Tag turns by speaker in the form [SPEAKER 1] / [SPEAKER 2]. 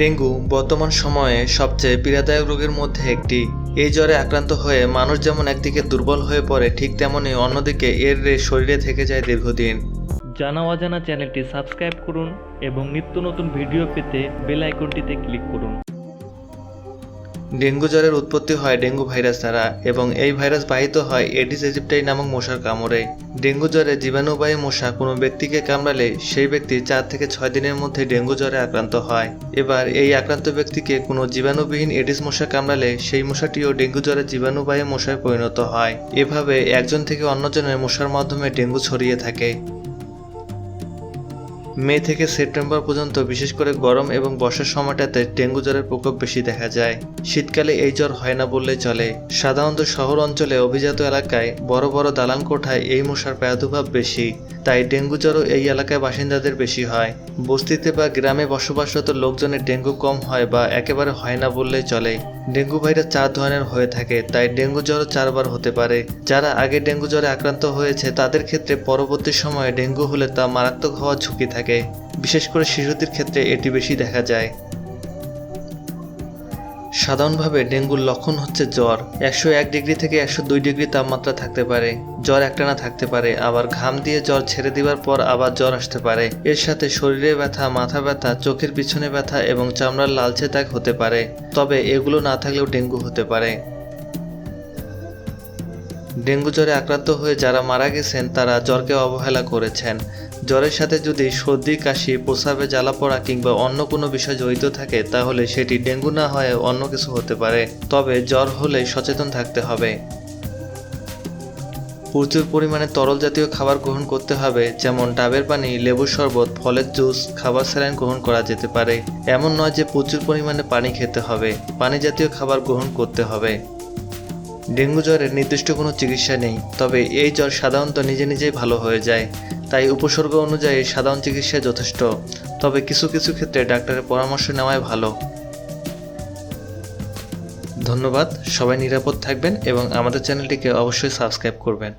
[SPEAKER 1] Dengue বর্তমান সময়ে সবচেয়ে পীড়াদায়ক রোগের মধ্যে একটি। এই জ্বরে আক্রান্ত হয়ে মানুষ যেমন একদিকে দুর্বল হয়ে পড়ে, ঠিক তেমনই অন্যদিকে এর রে শরীরে থেকে যায় দীর্ঘদিন।
[SPEAKER 2] জানা অজানা চ্যানেলটি সাবস্ক্রাইব করুন এবং নিত্য নতুন ভিডিও পেতে বেল আইকনটিতে ক্লিক করুন।
[SPEAKER 1] ডেঙ্গু জ্বরের উৎপত্তি হয় ডেঙ্গু ভাইরাস দ্বারা এবং এই ভাইরাস বাহিত হয় এডিস ইজিপ্টাই নামক মশার কামড়ে। ডেঙ্গু জ্বরে জীবাণুবাহী মশা কোনো ব্যক্তিকে কামড়ালে সেই ব্যক্তি চার থেকে ছয় দিনের মধ্যে ডেঙ্গু জ্বরে আক্রান্ত হয়। এবার এই আক্রান্ত ব্যক্তিকে কোনো জীবাণুবিহীন এডিস মশা কামড়ালে সেই মশাটিও ডেঙ্গু জ্বরে জীবাণুবাহী মশায় পরিণত হয়। এভাবে একজন থেকে অন্যজনের মশার মাধ্যমে ডেঙ্গু ছড়িয়ে থাকে। মে থেকে সেপ্টেম্বর পর্যন্ত বিশেষ করে গরম এবং বর্ষার সময়টাতে ডেঙ্গু জ্বরের প্রকোপ বেশি দেখা যায়। শীতকালে এই জ্বর হয় না বললে চলে। সাধারণত শহর অঞ্চলে অভিজাত এলাকায় বড় বড় দালান কোঠায় এই মশার প্রাদুর্ভাব বেশি। তাই ডেঙ্গু জ্বরও এই এলাকায় বাসিন্দাদের বেশি হয়। বস্তিতে বা গ্রামে বসবাসরত লোকজনের ডেঙ্গু কম হয় বা একেবারে হয় না বললেই চলে। ডেঙ্গু ভাইরাস চার ধরনের হয়ে থাকে, তাই ডেঙ্গু জ্বরও চারবার হতে পারে। যারা আগে ডেঙ্গু জ্বরে আক্রান্ত হয়েছে, তাদের ক্ষেত্রে পরবর্তী সময়ে ডেঙ্গু হলে তা মারাত্মক হওয়ার ঝুঁকি থাকে। বিশেষ করে শিশুদের ক্ষেত্রে এটি বেশি দেখা যায়। সাধারণভাবে ডেঙ্গুর লক্ষণ হচ্ছে জ্বর। একশো এক ডিগ্রি থেকে একশো দুই ডিগ্রি তাপমাত্রা থাকতে পারে। জ্বর একটানা থাকতে পারে, আবার ঘাম দিয়ে জ্বর ছেড়ে দেওয়ার পর আবার জ্বর আসতে পারে। এর সাথে শরীরে ব্যথা, মাথা ব্যথা, চোখের পিছনে ব্যথা এবং চামড়ার লালচে দাগ হতে পারে। তবে এগুলো না থাকলেও ডেঙ্গু হতে পারে। ডেঙ্গু জ্বরে আক্রান্ত হয়ে যারা মারা গেছেন, তারা জ্বরকে অবহেলা করেছেন। জ্বরের সাথে যদি সর্দি, কাশি, প্রস্রাবে জ্বালা পড়া কিংবা অন্য কোনো বিষয় জড়িত থাকে, তাহলে সেটি ডেঙ্গু না হয়ে অন্য কিছু হতে পারে। তবে জ্বর হলে সচেতন থাকতে হবে। প্রচুর পরিমাণে তরল জাতীয় খাবার গ্রহণ করতে হবে, যেমন ডাবের পানি, লেবুর শরবত, ফলের জুস, খাবার স্যালাইন গ্রহণ করা যেতে পারে। এমন নয় যে প্রচুর পরিমাণে পানি খেতে হবে, পানি জাতীয় খাবার গ্রহণ করতে হবে। ডেঙ্গু জ্বরের নির্দিষ্ট কোনো চিকিৎসা নেই, তবে এই জ্বর সাধারণত নিজে নিজেই ভালো হয়ে যায়। তাই উপসর্গ অনুযায়ী সাধারণ চিকিৎসা যথেষ্ট, তবে কিছু কিছু ক্ষেত্রে ডাক্তারের পরামর্শ নেওয়াই ভালো। ধন্যবাদ, সবাই নিরাপদ থাকবেন এবং আমাদের চ্যানেলটিকে অবশ্যই সাবস্ক্রাইব করবেন।